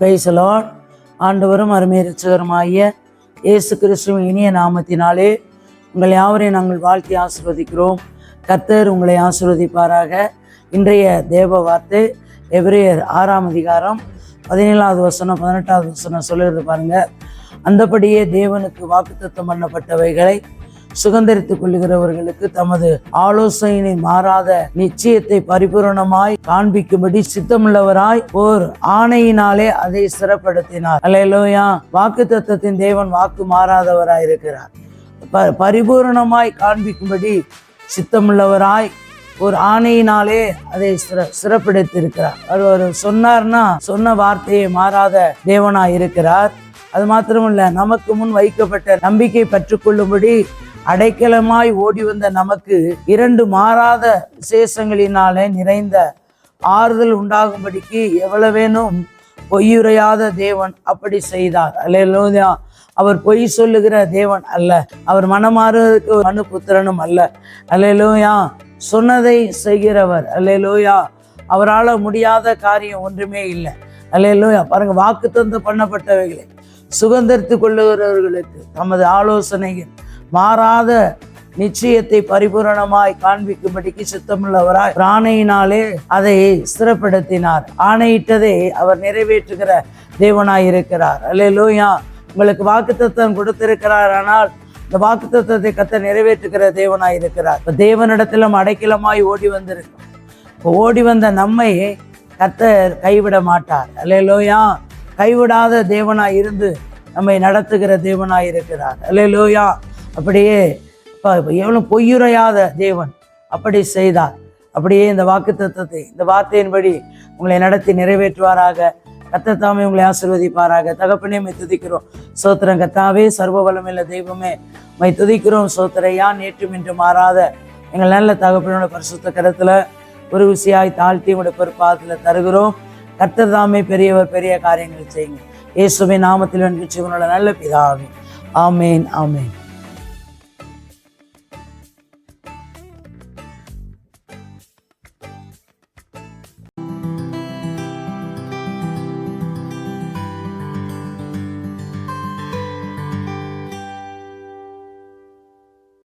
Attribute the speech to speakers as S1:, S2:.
S1: பிரைசலான் ஆண்டவரும் அருமை ரட்சகருமாகிய இயேசு கிறிஸ்துவின் இனிய நாமத்தினாலே உங்கள் யாவரையும் நாங்கள் வாழ்த்தி ஆசீர்வதிக்கிறோம். கர்த்தர் உங்களை ஆசிர்வதிப்பாராக. இன்றைய தேவ வார்த்தை எவ்ரியர் ஆறாம் அதிகாரம் பதினேழாவது வசனம் பதினெட்டாவது வசனம் சொல்லிடுறது பாருங்க. அந்தபடியே தேவனுக்கு வாக்குத்தத்தம் பண்ணப்பட்டவைகளை சுதந்திரித்துக் கொள்ளுகிறவர்களுக்கு தமது ஆலோசனை மாறாத நிச்சயத்தை பரிபூரணமாய் காண்பிக்கும்படி சித்தமுள்ளவராய் ஓர் ஆணையினாலே அதை சிறப்படுத்தினார். அலையலோயா வாக்கு தத்தத்தின் தேவன் வாக்கு மாறாதவராய் இருக்கிறார் ப பரிபூரணமாய் காண்பிக்கும்படி சித்தமுள்ளவராய் ஒரு ஆணையினாலே அதை சிற சிறப்பிடித்திருக்கிறார் அவர் சொன்னார்னா சொன்ன வார்த்தையை மாறாத தேவனாய் இருக்கிறார் அது மாத்திரமல்ல நமக்கு முன் வைக்கப்பட்ட நம்பிக்கை பற்றுக்கொள்ளும்படி அடைக்கலமாய் ஓடி வந்த நமக்கு இரண்டு மாறாத விசேஷங்களினாலே நிறைந்த ஆறுதல் உண்டாகும்படிக்கு எவ்வளவேனும் பொய்யுரையாத தேவன் அப்படி செய்தார். அல்லா அவர் பொய் சொல்லுகிற தேவன் அல்ல. அவர் மனமாறுவதற்கு மனு புத்திரனும் அல்ல. அல்லேலூயா. சொன்னதை செய்கிறவர். அல்லேலூயா. அவரால் முடியாத காரியம் ஒன்றுமே இல்லை. அல்லேலூயா. பாருங்க வாக்குத்தந்து பண்ணப்பட்டவைகளை. சுதந்திரித்து கொள்ளுகிறவர்களுக்கு தமது ஆலோசனையின் மாறாத நிச்சயத்தை பரிபூரணமாய் காண்பிக்கும்படிக்கு சித்தமுள்ளவராய் ஆணையினாலே அதை ஸ்திரப்படுத்தினார். ஆணையிட்டதை அவர் நிறைவேற்றுகிற தேவனாய் இருக்கிறார் அல்லேலூயா. உங்களுக்கு வாக்குத்தத்தம் கொடுத்திருக்கிறார். ஆனால் இந்த வாக்குத்தத்தத்தை கத்த நிறைவேற்றுகிற தேவனாய் இருக்கிறார் இப்போ தேவனிடத்திலும் அடைக்கலமாய் ஓடி வந்திருக்கும் இப்போ ஓடி வந்த நம்மை கத்த கைவிட மாட்டார். அல்லையிலோயா கைவிடாத தேவனாய் இருந்து நம்மை நடத்துகிற தேவனாய் இருக்கிறார் அல்லையிலோயா அப்படியே எவ்வளோ பொய்யுரையாத தேவன் அப்படி செய்தார். அப்படியே இந்த வாக்கு தத்துவத்தை இந்த வார்த்தையின்படி உங்களை நடத்தி நிறைவேற்றுவாராக. கத்தத்தாமே உங்களை ஆசிர்வதிப்பாராக. தகப்பனே மை துதிக்கிறோம். சோத்திரம் கத்தாவே சர்வ வல்லமையுள்ள தெய்வமே மை துதிக்கிறோம் சோத்திரையா நேற்றும் இன்று மாறாத எங்கள் நல்ல தகப்பனோட பரிசுத்த கரத்தில் ஒரு விஷயாய் தாழ்த்தி உடைய பொறுப்பாதத்தில் தருகிறோம். கர்த்தர் தாமே பெரியவர் பெரிய காரியங்கள் செய்யுங்க. இயேசுவின் நாமத்தில் வென்று நல்ல பிதாவே. ஆமேன் ஆமேன்.